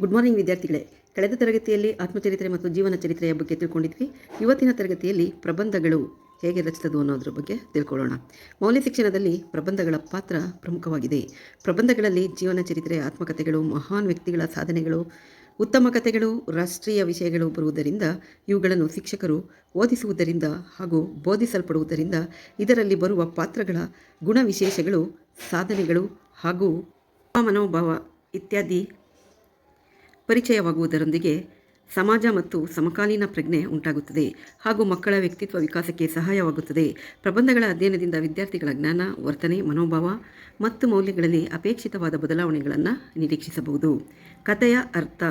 Good morning ವಿದ್ಯಾರ್ಥಿಗಳೇ. ಕಳೆದ ತರಗತಿಯಲ್ಲಿ ಆತ್ಮಚರಿತ್ರೆ ಮತ್ತು ಜೀವನ ಚರಿತ್ರೆಯ ಬಗ್ಗೆ ತಿಳ್ಕೊಂಡಿದ್ವಿ. ಇವತ್ತಿನ ತರಗತಿಯಲ್ಲಿ ಪ್ರಬಂಧಗಳು ಹೇಗೆ ರಚಿಸೋದು ಅನ್ನೋದ್ರ ಬಗ್ಗೆ ತಿಳ್ಕೊಳ್ಳೋಣ. ಮೌಲ್ಯ ಶಿಕ್ಷಣದಲ್ಲಿ ಪ್ರಬಂಧಗಳ ಪಾತ್ರ ಪ್ರಮುಖವಾಗಿದೆ. ಪ್ರಬಂಧಗಳಲ್ಲಿ ಜೀವನ ಚರಿತ್ರೆ, ಆತ್ಮಕಥೆಗಳು, ಮಹಾನ್ ವ್ಯಕ್ತಿಗಳ ಸಾಧನೆಗಳು, ಉತ್ತಮ ಕಥೆಗಳು, ರಾಷ್ಟ್ರೀಯ ವಿಷಯಗಳು ಬರುವುದರಿಂದ, ಇವುಗಳನ್ನು ಶಿಕ್ಷಕರು ಓದಿಸುವುದರಿಂದ ಹಾಗೂ ಬೋಧಿಸಲ್ಪಡುವುದರಿಂದ ಇದರಲ್ಲಿ ಬರುವ ಪಾತ್ರಗಳ ಗುಣವಿಶೇಷಗಳು, ಸಾಧನೆಗಳು ಹಾಗೂ ಮನೋಭಾವ ಇತ್ಯಾದಿ ಪರಿಚಯವಾಗುವುದರೊಂದಿಗೆ ಸಮಾಜ ಮತ್ತು ಸಮಕಾಲೀನ ಪ್ರಜ್ಞೆ ಉಂಟಾಗುತ್ತದೆ ಹಾಗೂ ಮಕ್ಕಳ ವ್ಯಕ್ತಿತ್ವ ವಿಕಾಸಕ್ಕೆ ಸಹಾಯವಾಗುತ್ತದೆ. ಪ್ರಬಂಧಗಳ ಅಧ್ಯಯನದಿಂದ ವಿದ್ಯಾರ್ಥಿಗಳ ಜ್ಞಾನ, ವರ್ತನೆ, ಮನೋಭಾವ ಮತ್ತು ಮೌಲ್ಯಗಳಲ್ಲಿ ಅಪೇಕ್ಷಿತವಾದ ಬದಲಾವಣೆಗಳನ್ನು ನಿರೀಕ್ಷಿಸಬಹುದು. ಕಥೆಯ ಅರ್ಥ.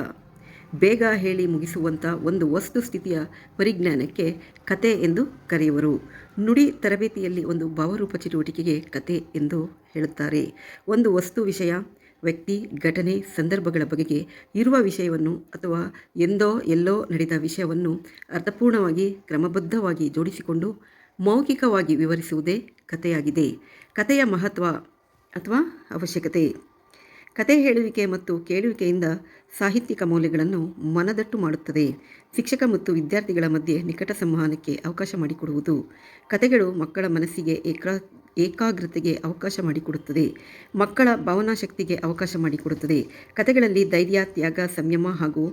ಬೇಗ ಹೇಳಿ ಮುಗಿಸುವಂಥ ಒಂದು ವಸ್ತು ಸ್ಥಿತಿಯ ಪರಿಜ್ಞಾನಕ್ಕೆ ಕತೆ ಎಂದು ಕರೆಯುವರು. ನುಡಿ ತರಬೇತಿಯಲ್ಲಿ ಒಂದು ಭಾವರೂಪ ಚಟುವಟಿಕೆಗೆ ಕತೆ ಎಂದು ಹೇಳುತ್ತಾರೆ. ಒಂದು ವಸ್ತು ವಿಷಯ ವ್ಯಕ್ತಿ ಘಟನೆ ಸಂದರ್ಭಗಳ ಬಗೆಗೆ ಇರುವ ವಿಷಯವನ್ನು ಅಥವಾ ಎಂದೋ ಎಲ್ಲೋ ನಡೆದ ವಿಷಯವನ್ನು ಅರ್ಥಪೂರ್ಣವಾಗಿ ಕ್ರಮಬದ್ಧವಾಗಿ ಜೋಡಿಸಿಕೊಂಡು ಮೌಖಿಕವಾಗಿ ವಿವರಿಸುವುದೇ ಕಥೆಯಾಗಿದೆ. ಕಥೆಯ ಮಹತ್ವ ಅಥವಾ ಅವಶ್ಯಕತೆ. ಕತೆ ಹೇಳುವಿಕೆ ಮತ್ತು ಕೇಳುವಿಕೆಯಿಂದ ಸಾಹಿತ್ಯಿಕ ಮೌಲ್ಯಗಳನ್ನು ಮನದಟ್ಟು ಮಾಡುತ್ತದೆ. ಶಿಕ್ಷಕ ಮತ್ತು ವಿದ್ಯಾರ್ಥಿಗಳ ಮಧ್ಯೆ ನಿಕಟ ಸಂವಹನಕ್ಕೆ ಅವಕಾಶ ಮಾಡಿಕೊಡುವುದು ಕತೆಗಳು ಮಕ್ಕಳ ಮನಸ್ಸಿಗೆ ಏಕಾ, ಏಕಾಗ್ರತೆಗೆ ಅವಕಾಶ ಮಾಡಿಕೊಡುತ್ತದೆ. ಮಕ್ಕಳ ಭಾವನಾಶಕ್ತಿಗೆ ಅವಕಾಶ ಮಾಡಿಕೊಡುತ್ತದೆ. ಕತೆಗಳಲ್ಲಿ ಧೈರ್ಯ, ತ್ಯಾಗ, ಸಂಯಮ ಹಾಗೂ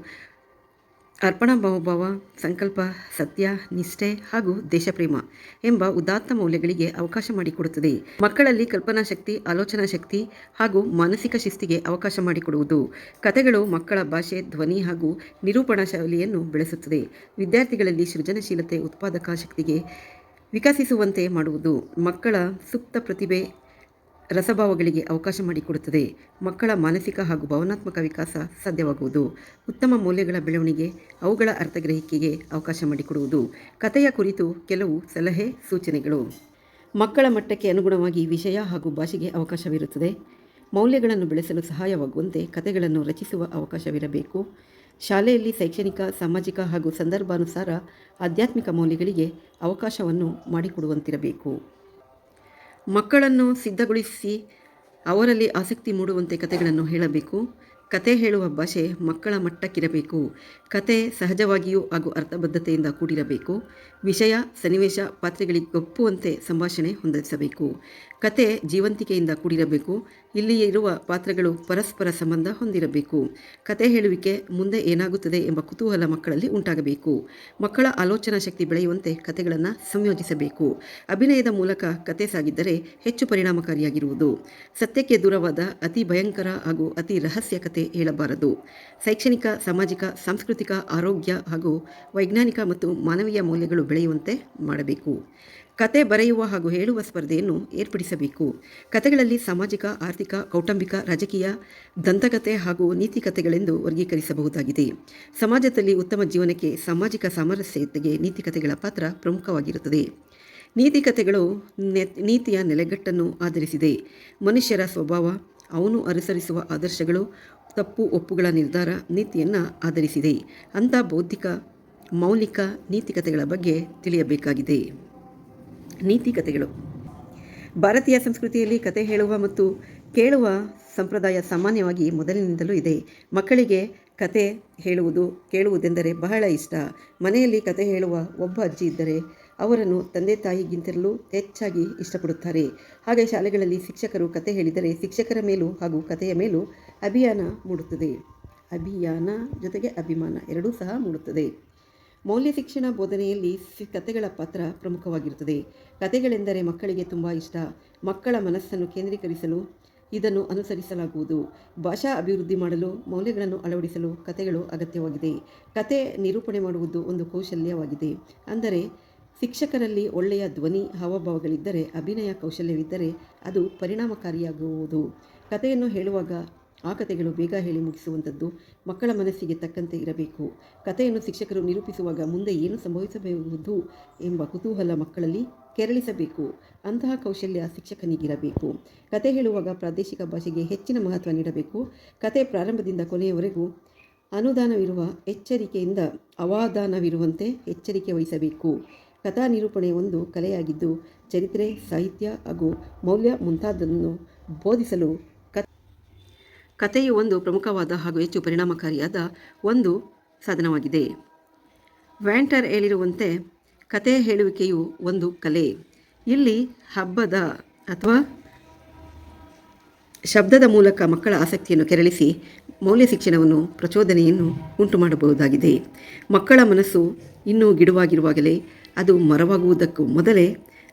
ಅರ್ಪಣಾ ಬಹುಭಾವ ಸಂಕಲ್ಪ, ಸತ್ಯ, ನಿಷ್ಠೆ ಹಾಗೂ ದೇಶಪ್ರೇಮ ಎಂಬ ಉದಾತ್ತ ಮೌಲ್ಯಗಳಿಗೆ ಅವಕಾಶ ಮಾಡಿಕೊಡುತ್ತದೆ. ಮಕ್ಕಳಲ್ಲಿ ಕಲ್ಪನಾ ಶಕ್ತಿ, ಆಲೋಚನಾ ಶಕ್ತಿ ಹಾಗೂ ಮಾನಸಿಕ ಶಿಸ್ತಿಗೆ ಅವಕಾಶ ಮಾಡಿಕೊಡುವುದು. ಕಥೆಗಳು ಮಕ್ಕಳ ಭಾಷೆ, ಧ್ವನಿ ಹಾಗೂ ನಿರೂಪಣಾ ಶೈಲಿಯನ್ನು ಬೆಳೆಸುತ್ತದೆ. ವಿದ್ಯಾರ್ಥಿಗಳಲ್ಲಿ ಸೃಜನಶೀಲತೆ, ಉತ್ಪಾದಕ ಶಕ್ತಿಗೆ ವಿಕಸಿಸುವಂತೆ ಮಾಡುವುದು. ಮಕ್ಕಳ ಸುಪ್ತ ಪ್ರತಿಭೆ ರಸಭಾವಗಳಿಗೆ ಅವಕಾಶ ಮಾಡಿಕೊಡುತ್ತದೆ. ಮಕ್ಕಳ ಮಾನಸಿಕ ಹಾಗೂ ಭಾವನಾತ್ಮಕ ವಿಕಾಸ ಸಾಧ್ಯವಾಗುವುದು. ಉತ್ತಮ ಮೌಲ್ಯಗಳ ಬೆಳವಣಿಗೆ, ಅವುಗಳ ಅರ್ಥಗ್ರಹಿಕೆಗೆ ಅವಕಾಶ ಮಾಡಿಕೊಡುವುದು. ಕಥೆಯ ಕುರಿತು ಕೆಲವು ಸಲಹೆ ಸೂಚನೆಗಳು. ಮಕ್ಕಳ ಮಟ್ಟಕ್ಕೆ ಅನುಗುಣವಾಗಿ ವಿಷಯ ಹಾಗೂ ಭಾಷೆಗೆ ಅವಕಾಶವಿರುತ್ತದೆ. ಮೌಲ್ಯಗಳನ್ನು ಬೆಳೆಸಲು ಸಹಾಯವಾಗುವಂತೆ ಕಥೆಗಳನ್ನು ರಚಿಸುವ ಅವಕಾಶವಿರಬೇಕು. ಶಾಲೆಯಲ್ಲಿ ಶೈಕ್ಷಣಿಕ, ಸಾಮಾಜಿಕ ಹಾಗೂ ಸಂದರ್ಭಾನುಸಾರ ಆಧ್ಯಾತ್ಮಿಕ ಮೌಲ್ಯಗಳಿಗೆ ಅವಕಾಶವನ್ನು ಮಾಡಿಕೊಡುವಂತಿರಬೇಕು. ಮಕ್ಕಳನ್ನು ಸಿದ್ಧಗೊಳಿಸಿ ಅವರಲ್ಲಿ ಆಸಕ್ತಿ ಮೂಡುವಂತೆ ಕಥೆಗಳನ್ನು ಹೇಳಬೇಕು. ಕತೆ ಹೇಳುವ ಭಾಷೆ ಮಕ್ಕಳ ಮಟ್ಟಕ್ಕಿರಬೇಕು. ಕತೆ ಸಹಜವಾಗಿಯೂ ಹಾಗೂ ಅರ್ಥಬದ್ಧತೆಯಿಂದ ಕೂಡಿರಬೇಕು. ವಿಷಯ, ಸನ್ನಿವೇಶ, ಪಾತ್ರೆಗಳಿಗೆ ಒಪ್ಪುವಂತೆ ಸಂಭಾಷಣೆ ಹೊಂದಿಸಬೇಕು. ಕತೆ ಜೀವಂತಿಕೆಯಿಂದ ಕೂಡಿರಬೇಕು. ಇಲ್ಲಿ ಇರುವ ಪಾತ್ರಗಳು ಪರಸ್ಪರ ಸಂಬಂಧ ಹೊಂದಿರಬೇಕು. ಕತೆ ಹೇಳುವಿಕೆ ಮುಂದೆ ಏನಾಗುತ್ತದೆ ಎಂಬ ಕುತೂಹಲ ಮಕ್ಕಳಲ್ಲಿ ಉಂಟಾಗಬೇಕು. ಮಕ್ಕಳ ಆಲೋಚನಾ ಶಕ್ತಿ ಬೆಳೆಯುವಂತೆ ಕತೆಗಳನ್ನು ಸಂಯೋಜಿಸಬೇಕು. ಅಭಿನಯದ ಮೂಲಕ ಕತೆ ಸಾಗಿದ್ದರೆ ಹೆಚ್ಚು ಪರಿಣಾಮಕಾರಿಯಾಗಿರುವುದು. ಸತ್ಯಕ್ಕೆ ದೂರವಾದ ಅತಿ ಭಯಂಕರ ಹಾಗೂ ಅತಿ ರಹಸ್ಯ ಕತೆ ಹೇಳಬಾರದು. ಶೈಕ್ಷಣಿಕ, ಸಾಮಾಜಿಕ, ಸಾಂಸ್ಕೃತಿಕ, ಆರೋಗ್ಯ ಹಾಗೂ ವೈಜ್ಞಾನಿಕ ಮತ್ತು ಮಾನವೀಯ ಮೌಲ್ಯಗಳು ಬೆಳೆಯುವಂತೆ ಮಾಡಬೇಕು. ಕತೆ ಬರೆಯುವ ಹಾಗೂ ಹೇಳುವ ಸ್ಪರ್ಧೆಯನ್ನು ಏರ್ಪಡಿಸಬೇಕು. ಕತೆಗಳಲ್ಲಿ ಸಾಮಾಜಿಕ, ಆರ್ಥಿಕ, ಕೌಟುಂಬಿಕ, ರಾಜಕೀಯ, ದಂತಕತೆ ಹಾಗೂ ನೀತಿ ಕಥೆಗಳೆಂದು ವರ್ಗೀಕರಿಸಬಹುದಾಗಿದೆ. ಸಮಾಜದಲ್ಲಿ ಉತ್ತಮ ಜೀವನಕ್ಕೆ ಸಾಮಾಜಿಕ ಸಾಮರಸ್ಯತೆಗೆ ನೀತಿಕತೆಗಳ ಪಾತ್ರ ಪ್ರಮುಖವಾಗಿರುತ್ತದೆ. ನೀತಿ ಕಥೆಗಳು ನೀತಿಯ ನೆಲೆಗಟ್ಟನ್ನು ಆಧರಿಸಿದೆ. ಮನುಷ್ಯರ ಸ್ವಭಾವ, ಅವನು ಅನುಸರಿಸುವ ಆದರ್ಶಗಳು, ತಪ್ಪು ಒಪ್ಪುಗಳ ನಿರ್ಧಾರ, ನೀತಿಯನ್ನು ಆಧರಿಸಿದೆ. ಅಂಥ ಬೌದ್ಧಿಕ, ಮೌಲಿಕ ನೀತಿಕತೆಗಳ ಬಗ್ಗೆ ತಿಳಿಯಬೇಕಾಗಿದೆ. ನೀತಿಕತೆಗಳು. ಭಾರತೀಯ ಸಂಸ್ಕೃತಿಯಲ್ಲಿ ಕತೆ ಹೇಳುವ ಮತ್ತು ಕೇಳುವ ಸಂಪ್ರದಾಯ ಸಾಮಾನ್ಯವಾಗಿ ಮೊದಲಿನಿಂದಲೂ ಇದೆ. ಮಕ್ಕಳಿಗೆ ಕತೆ ಹೇಳುವುದು, ಕೇಳುವುದೆಂದರೆ ಬಹಳ ಇಷ್ಟ. ಮನೆಯಲ್ಲಿ ಕತೆ ಹೇಳುವ ಒಬ್ಬ ಅಜ್ಜಿ ಇದ್ದರೆ ಅವರನ್ನು ತಂದೆ ತಾಯಿಗಿಂತಲೂ ಹೆಚ್ಚಾಗಿ ಇಷ್ಟಪಡುತ್ತಾರೆ. ಹಾಗೆ ಶಾಲೆಗಳಲ್ಲಿ ಶಿಕ್ಷಕರು ಕತೆ ಹೇಳಿದರೆ ಶಿಕ್ಷಕರ ಮೇಲೂ ಹಾಗೂ ಕತೆಯ ಮೇಲೂ ಅಭಿಯಾನ ಮೂಡುತ್ತದೆ. ಅಭಿಯಾನ ಜೊತೆಗೆ ಅಭಿಮಾನ ಎರಡೂ ಸಹ ಮೂಡುತ್ತದೆ. ಮೌಲ್ಯ ಶಿಕ್ಷಣ ಬೋಧನೆಯಲ್ಲಿ ಕಥೆಗಳ ಪಾತ್ರ ಪ್ರಮುಖವಾಗಿರುತ್ತದೆ. ಕಥೆಗಳೆಂದರೆ ಮಕ್ಕಳಿಗೆ ತುಂಬ ಇಷ್ಟ. ಮಕ್ಕಳ ಮನಸ್ಸನ್ನು ಕೇಂದ್ರೀಕರಿಸಲು ಇದನ್ನು ಅನುಸರಿಸಲಾಗುವುದು. ಭಾಷಾ ಅಭಿವೃದ್ಧಿ ಮಾಡಲು, ಮೌಲ್ಯಗಳನ್ನು ಅಳವಡಿಸಲು ಕಥೆಗಳು ಅಗತ್ಯವಾಗಿದೆ. ಕತೆ ನಿರೂಪಣೆ ಮಾಡುವುದು ಒಂದು ಕೌಶಲ್ಯವಾಗಿದೆ. ಅಂದರೆ, ಶಿಕ್ಷಕರಲ್ಲಿ ಒಳ್ಳೆಯ ಧ್ವನಿ, ಹಾವಭಾವಗಳಿದ್ದರೆ, ಅಭಿನಯ ಕೌಶಲ್ಯವಿದ್ದರೆ ಅದು ಪರಿಣಾಮಕಾರಿಯಾಗುವುದು. ಕಥೆಯನ್ನು ಹೇಳುವಾಗ ಆ ಕಥೆಗಳು ಬೇಗ ಹೇಳಿ ಮುಗಿಸುವಂಥದ್ದು ಮಕ್ಕಳ ಮನಸ್ಸಿಗೆ ತಕ್ಕಂತೆ ಇರಬೇಕು. ಕಥೆಯನ್ನು ಶಿಕ್ಷಕರು ನಿರೂಪಿಸುವಾಗ ಮುಂದೆ ಏನು ಸಂಭವಿಸಬಹುದು ಎಂಬ ಕುತೂಹಲ ಮಕ್ಕಳಲ್ಲಿ ಕೆರಳಿಸಬೇಕು. ಅಂತಹ ಕೌಶಲ್ಯ ಶಿಕ್ಷಕನಿಗಿರಬೇಕು. ಕತೆ ಹೇಳುವಾಗ ಪ್ರಾದೇಶಿಕ ಭಾಷೆಗೆ ಹೆಚ್ಚಿನ ಮಹತ್ವ ನೀಡಬೇಕು. ಕತೆ ಪ್ರಾರಂಭದಿಂದ ಕೊನೆಯವರೆಗೂ ಅನುದಾನವಿರುವ ಎಚ್ಚರಿಕೆಯಿಂದ ಅವಾದಾನವಿರುವಂತೆ ಎಚ್ಚರಿಕೆ ವಹಿಸಬೇಕು. ಕಥಾ ನಿರೂಪಣೆ ಒಂದು ಕಲೆಯಾಗಿದ್ದು, ಚರಿತ್ರೆ, ಸಾಹಿತ್ಯ ಹಾಗೂ ಮೌಲ್ಯ ಮುಂತಾದನ್ನು ಬೋಧಿಸಲು ಕಥೆಯು ಒಂದು ಪ್ರಮುಖವಾದ ಹಾಗೂ ಹೆಚ್ಚು ಪರಿಣಾಮಕಾರಿಯಾದ ಒಂದು ಸಾಧನವಾಗಿದೆ. ವ್ಯಾಂಟರ್ ಹೇಳಿರುವಂತೆ ಕತೆ ಹೇಳುವಿಕೆಯು ಒಂದು ಕಲೆ. ಇಲ್ಲಿ ಹಬ್ಬದ ಅಥವಾ ಶಬ್ದದ ಮೂಲಕ ಮಕ್ಕಳ ಆಸಕ್ತಿಯನ್ನು ಕೆರಳಿಸಿ ಮೌಲ್ಯ ಶಿಕ್ಷಣವನ್ನು, ಪ್ರಚೋದನೆಯನ್ನು ಉಂಟು ಮಾಡಬಹುದಾಗಿದೆ ಮಕ್ಕಳ ಮನಸ್ಸು ಇನ್ನೂ ಗಿಡುವಾಗಿರುವಾಗಲೇ ಅದು ಮರವಾಗುವುದಕ್ಕೂ ಮೊದಲೇ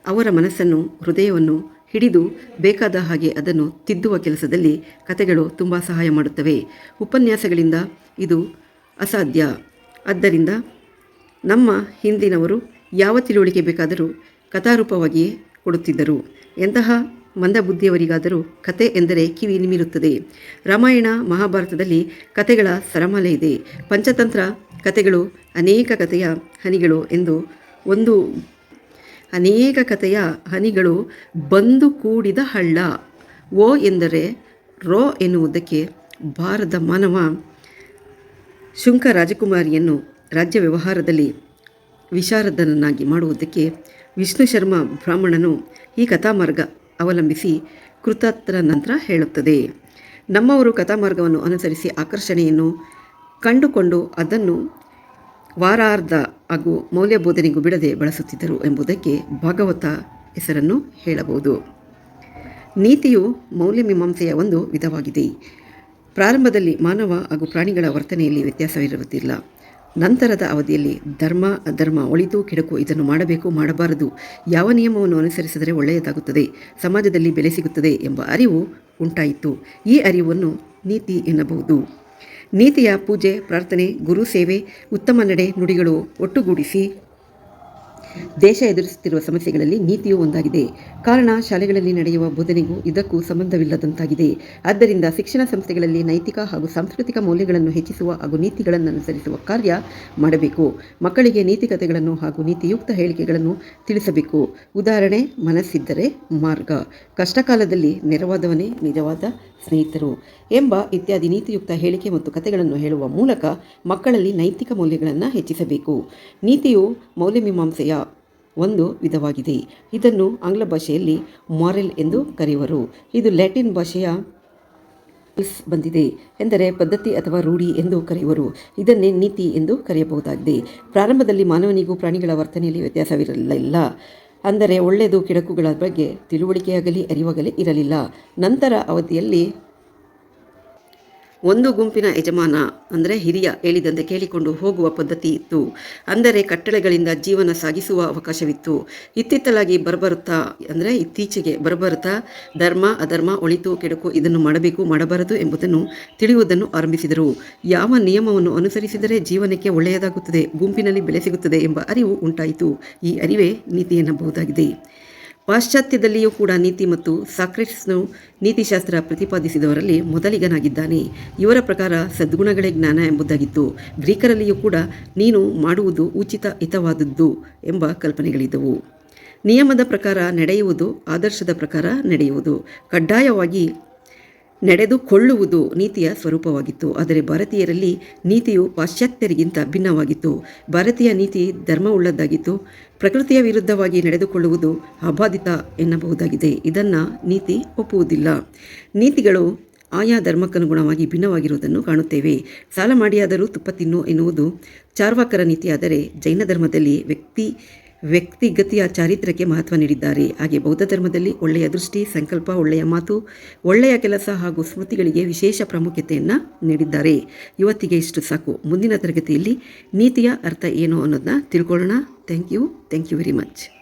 ಅವರ ಮನಸ್ಸನ್ನು, ಹೃದಯವನ್ನು ಹಿಡಿದು ಬೇಕಾದ ಹಾಗೆ ಅದನ್ನು ತಿದ್ದುವ ಕೆಲಸದಲ್ಲಿ ಕತೆಗಳು ತುಂಬ ಸಹಾಯ ಮಾಡುತ್ತವೆ. ಉಪನ್ಯಾಸಗಳಿಂದ ಇದು ಅಸಾಧ್ಯ. ಆದ್ದರಿಂದ ನಮ್ಮ ಹಿಂದಿನವರು ಯಾವ ತಿಳುವಳಿಕೆ ಬೇಕಾದರೂ ಕಥಾರೂಪವಾಗಿಯೇ ಕೊಡುತ್ತಿದ್ದರು. ಎಂತಹ ಮಂದಬುದ್ಧಿಯವರಿಗಾದರೂ ಕತೆ ಎಂದರೆ ಕಿವಿ ನಿಮಿರುತ್ತದೆ. ರಾಮಾಯಣ ಮಹಾಭಾರತದಲ್ಲಿ ಕತೆಗಳ ಸರಮಾಲೆ ಇದೆ. ಪಂಚತಂತ್ರ ಕತೆಗಳು ಅನೇಕ ಕಥೆಯ ಹನಿಗಳು ಎಂದು ಒಂದು ಅನೇಕ ಕಥೆಯ ಹನಿಗಳು ಬಂದು ಕೂಡಿದ ಹಳ್ಳ. ಓ ಎಂದರೆ ರೋ ಎನ್ನುವುದಕ್ಕೆ ಭಾರದ ಮಾನವ ಶುಂಕ ರಾಜಕುಮಾರಿಯನ್ನು ರಾಜ್ಯ ವ್ಯವಹಾರದಲ್ಲಿ ವಿಶಾರದನನ್ನಾಗಿ ಮಾಡುವುದಕ್ಕೆ ವಿಷ್ಣು ಶರ್ಮ ಬ್ರಾಹ್ಮಣನು ಈ ಕಥಾಮಾರ್ಗ ಅವಲಂಬಿಸಿ ಕೃತಾರ್ಥರ ನಂತರ ಹೇಳುತ್ತದೆ. ನಮ್ಮವರು ಕಥಾಮಾರ್ಗವನ್ನು ಅನುಸರಿಸಿ ಆಕರ್ಷಣೆಯನ್ನು ಕಂಡುಕೊಂಡು ಅದನ್ನು ವಾರಾರ್ಧ ಹಾಗೂ ಮೌಲ್ಯಬೋಧನೆಗೂ ಬಿಡದೆ ಬಳಸುತ್ತಿದ್ದರು ಎಂಬುದಕ್ಕೆ ಭಾಗವತ ಹೆಸರನ್ನು ಹೇಳಬಹುದು. ನೀತಿಯು ಮೌಲ್ಯಮೀಮಾಂಸೆಯ ಒಂದು ವಿಧವಾಗಿದೆ. ಪ್ರಾರಂಭದಲ್ಲಿ ಮಾನವ ಹಾಗೂ ಪ್ರಾಣಿಗಳ ವರ್ತನೆಯಲ್ಲಿ ವ್ಯತ್ಯಾಸವಿರುವುದಿಲ್ಲ. ನಂತರದ ಅವಧಿಯಲ್ಲಿ ಧರ್ಮ, ಅಧರ್ಮ ಒಳಿತು ಕೆಡಕು ಇದನ್ನು ಮಾಡಬೇಕು, ಮಾಡಬಾರದು. ಯಾವ ನಿಯಮವನ್ನು ಅನುಸರಿಸಿದರೆ ಒಳ್ಳೆಯದಾಗುತ್ತದೆ, ಸಮಾಜದಲ್ಲಿ ಬೆಲೆ ಸಿಗುತ್ತದೆ ಎಂಬ ಅರಿವು ಉಂಟಾಯಿತು. ಈ ಅರಿವನ್ನು ನೀತಿ ಎನ್ನಬಹುದು. ನೀತಿಯ ಪೂಜೆ ಪ್ರಾರ್ಥನೆ ಗುರು ಸೇವೆ ಉತ್ತಮ ನಡೆ ನುಡಿಗಳು ಒಟ್ಟುಗೂಡಿಸಿ ದೇಶ ಎದುರಿಸುತ್ತಿರುವ ಸಮಸ್ಯೆಗಳಲ್ಲಿ ನೀತಿಯೂ ಒಂದಾಗಿದೆ. ಕಾರಣ, ಶಾಲೆಗಳಲ್ಲಿ ನಡೆಯುವ ಬೋಧನೆಗೂ ಇದಕ್ಕೂ ಸಂಬಂಧವಿಲ್ಲದಂತಾಗಿದೆ. ಆದ್ದರಿಂದ ಶಿಕ್ಷಣ ಸಂಸ್ಥೆಗಳಲ್ಲಿ ನೈತಿಕ ಹಾಗೂ ಸಾಂಸ್ಕೃತಿಕ ಮೌಲ್ಯಗಳನ್ನು ಹೆಚ್ಚಿಸುವ ಹಾಗೂ ನೀತಿಗಳನ್ನು ಅನುಸರಿಸುವ ಕಾರ್ಯ ಮಾಡಬೇಕು. ಮಕ್ಕಳಿಗೆ ನೀತಿಕತೆಗಳನ್ನು ಹಾಗೂ ನೀತಿಯುಕ್ತ ಹೇಳಿಕೆಗಳನ್ನು ತಿಳಿಸಬೇಕು. ಉದಾಹರಣೆ, ಮನಸ್ಸಿದ್ದರೆ ಮಾರ್ಗ. ಕಷ್ಟಕಾಲದಲ್ಲಿ ನೆರವಾದವನೇ ನಿಜವಾದ ಸ್ನೇಹಿತರು ಎಂಬ ಇತ್ಯಾದಿ ನೀತಿಯುಕ್ತ ಹೇಳಿಕೆ ಮತ್ತು ಕಥೆಗಳನ್ನು ಹೇಳುವ ಮೂಲಕ ಮಕ್ಕಳಲ್ಲಿ ನೈತಿಕ ಮೌಲ್ಯಗಳನ್ನು ಹೆಚ್ಚಿಸಬೇಕು. ನೀತಿಯು ಮೌಲ್ಯಮೀಮಾಂಸೆಯ ಒಂದು ವಿಧವಾಗಿದೆ. ಇದನ್ನು ಆಂಗ್ಲ ಭಾಷೆಯಲ್ಲಿ ಮಾರೆಲ್ ಎಂದು ಕರೆಯುವರು. ಇದು ಲ್ಯಾಟಿನ್ ಭಾಷೆಯ ಬಂದಿದೆ ಎಂದರೆ ಪದ್ಧತಿ ಅಥವಾ ರೂಢಿ ಎಂದು ಕರೆಯುವರು. ಇದನ್ನೇ ನೀತಿ ಎಂದು ಕರೆಯಬಹುದಾಗಿದೆ. ಪ್ರಾರಂಭದಲ್ಲಿ ಮಾನವನಿಗೂ ಪ್ರಾಣಿಗಳ ವರ್ತನೆಯಲ್ಲಿ ವ್ಯತ್ಯಾಸವಿರಲಿಲ್ಲ. ಅಂದರೆ ಒಳ್ಳೆಯದು, ಕೆಡಕುಗಳ ಬಗ್ಗೆ ತಿಳುವಳಿಕೆಯಾಗಲಿ, ಅರಿವಾಗಲಿ ಇರಲಿಲ್ಲ. ನಂತರ ಅವಧಿಯಲ್ಲಿ ಒಂದು ಗುಂಪಿನ ಯಜಮಾನ, ಅಂದರೆ ಹಿರಿಯ, ಹೇಳಿದಂತೆ ಕೇಳಿಕೊಂಡು ಹೋಗುವ ಪದ್ಧತಿ ಇತ್ತು. ಅಂದರೆ ಕಟ್ಟಳೆಗಳಿಂದ ಜೀವನ ಸಾಗಿಸುವ ಅವಕಾಶವಿತ್ತು. ಇತ್ತಿತ್ತಲಾಗಿ ಬರಬರುತ್ತಾ, ಅಂದರೆ ಇತ್ತೀಚೆಗೆ ಬರಬರುತ್ತಾ, ಧರ್ಮ, ಅಧರ್ಮ, ಒಳಿತು, ಕೆಡುಕು ಇದನ್ನು ಮಾಡಬೇಕು, ಮಾಡಬಾರದು ಎಂಬುದನ್ನು ತಿಳಿಯುವುದನ್ನು ಆರಂಭಿಸಿದರು. ಯಾವ ನಿಯಮವನ್ನು ಅನುಸರಿಸಿದರೆ ಜೀವನಕ್ಕೆ ಒಳ್ಳೆಯದಾಗುತ್ತದೆ, ಗುಂಪಿನಲ್ಲಿ ಬೆಲೆ ಸಿಗುತ್ತದೆ ಎಂಬ ಅರಿವು ಉಂಟಾಯಿತು. ಈ ಅರಿವೇ ನೀತಿ ಎನ್ನಬಹುದಾಗಿದೆ ಪಾಶ್ಚಾತ್ಯದಲ್ಲಿಯೂ ಕೂಡ ನೀತಿ ಮತ್ತು ಸಾಕ್ರೆಟ್ಸ್ನು ನೀತಿಶಾಸ್ತ್ರ ಪ್ರತಿಪಾದಿಸಿದವರಲ್ಲಿ ಮೊದಲಿಗನಾಗಿದ್ದಾನೆ. ಇವರ ಪ್ರಕಾರ ಸದ್ಗುಣಗಳೇ ಜ್ಞಾನ ಎಂಬುದಾಗಿತ್ತು. ಗ್ರೀಕರಲ್ಲಿಯೂ ಕೂಡ ನೀನು ಮಾಡುವುದು ಉಚಿತ ಹಿತವಾದದ್ದು ಎಂಬ ಕಲ್ಪನೆಗಳಿದ್ದವು. ನಿಯಮದ ಪ್ರಕಾರ ನಡೆಯುವುದು, ಆದರ್ಶದ ಪ್ರಕಾರ ನಡೆಯುವುದು. ಕಡ್ಡಾಯವಾಗಿ ನಡೆದುಕೊಳ್ಳುವುದು ನೀತಿಯ ಸ್ವರೂಪವಾಗಿತ್ತು. ಆದರೆ ಭಾರತೀಯರಲ್ಲಿ ನೀತಿಯು ಪಾಶ್ಚಾತ್ಯರಿಗಿಂತ ಭಿನ್ನವಾಗಿತ್ತು. ಭಾರತೀಯ ನೀತಿ ಧರ್ಮವುಳ್ಳದ್ದಾಗಿತ್ತು. ಪ್ರಕೃತಿಯ ವಿರುದ್ಧವಾಗಿ ನಡೆದುಕೊಳ್ಳುವುದು ಅಬಾಧಿತ ಎನ್ನಬಹುದಾಗಿದೆ. ಇದನ್ನು ನೀತಿ ಒಪ್ಪುವುದಿಲ್ಲ. ನೀತಿಗಳು ಆಯಾ ಧರ್ಮಕ್ಕನುಗುಣವಾಗಿ ಭಿನ್ನವಾಗಿರುವುದನ್ನು ಕಾಣುತ್ತೇವೆ. ಸಾಲ ಮಾಡಿಯಾದರೂ ತುಪ್ಪ ತಿನ್ನು ಎನ್ನುವುದು ಚಾರ್ವಾಕರ ನೀತಿಯಾದರೆ ಜೈನ ಧರ್ಮದಲ್ಲಿ ವ್ಯಕ್ತಿ ವ್ಯಕ್ತಿಗತಿಯ ಚಾರಿತ್ರ್ಯಕ್ಕೆ ಮಹತ್ವ ನೀಡಿದ್ದಾರೆ. ಹಾಗೆ ಬೌದ್ಧ ಧರ್ಮದಲ್ಲಿ ಒಳ್ಳೆಯ ದೃಷ್ಟಿ, ಸಂಕಲ್ಪ, ಒಳ್ಳೆಯ ಮಾತು, ಒಳ್ಳೆಯ ಕೆಲಸ ಹಾಗೂ ಸ್ಮೃತಿಗಳಿಗೆ ವಿಶೇಷ ಪ್ರಾಮುಖ್ಯತೆಯನ್ನು ನೀಡಿದ್ದಾರೆ. ಇವತ್ತಿಗೆ ಇಷ್ಟು ಸಾಕು. ಮುಂದಿನ ತರಗತಿಯಲ್ಲಿ ನೀತಿಯ ಅರ್ಥ ಏನು ಅನ್ನೋದನ್ನ ತಿಳ್ಕೊಳ್ಳೋಣ. Thank you thank you very much